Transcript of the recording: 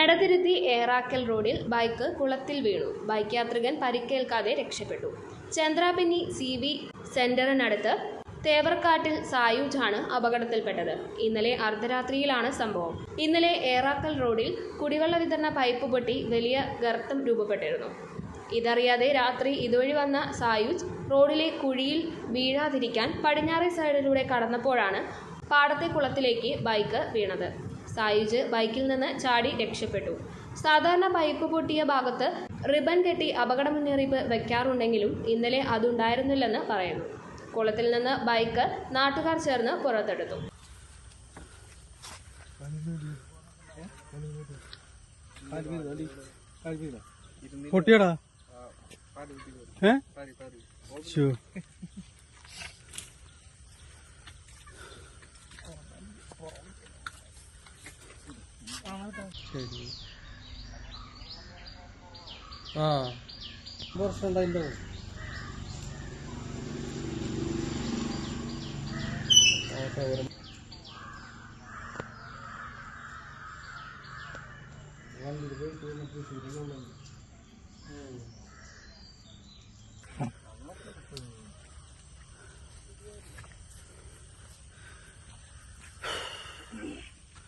എടതിരുത്തി ഏറാക്കൽ റോഡിൽ ബൈക്ക് കുളത്തിൽ വീണു. ബൈക്ക് യാത്രികൻ പരിക്കേൽക്കാതെ രക്ഷപ്പെട്ടു. ചന്ദ്രാപിന്നി സി വി സെന്ററിനടുത്ത് തേവർക്കാട്ടിൽ സായൂജാണ് അപകടത്തിൽപ്പെട്ടത്. ഇന്നലെ അർദ്ധരാത്രിയിലാണ് സംഭവം. ഇന്നലെ ഏറാക്കൽ റോഡിൽ കുടിവെള്ള വിതരണ പൈപ്പ് പൊട്ടി വലിയ ഗർത്തം രൂപപ്പെട്ടിരുന്നു. ഇതറിയാതെ രാത്രി ഇതുവഴി വന്ന സായുജ് റോഡിലെ കുഴിയിൽ വീഴാതിരിക്കാൻ പടിഞ്ഞാറേ സൈഡിലൂടെ കടന്നപ്പോഴാണ് പാടത്തെ കുളത്തിലേക്ക് ബൈക്ക് വീണത്. സായുജ് ബൈക്കിൽ നിന്ന് ചാടി രക്ഷപ്പെട്ടു. സാധാരണ പൈപ്പ് പൊട്ടിയ ഭാഗത്ത് റിബൺ കെട്ടി അപകട മുന്നറിയിപ്പ് വയ്ക്കാറുണ്ടെങ്കിലും ഇന്നലെ അതുണ്ടായിരുന്നില്ലെന്ന് പറയുന്നു. കുളത്തിൽ നിന്ന് ബൈക്ക് നാട്ടുകാർ ചേർന്ന് പുറത്തെടുത്തു. പൊട്ടിയടാ? ഏ? சரி ஆ வருஷம் தான் இந்த வாழ்ந்துட்டு போய் பூசி ம்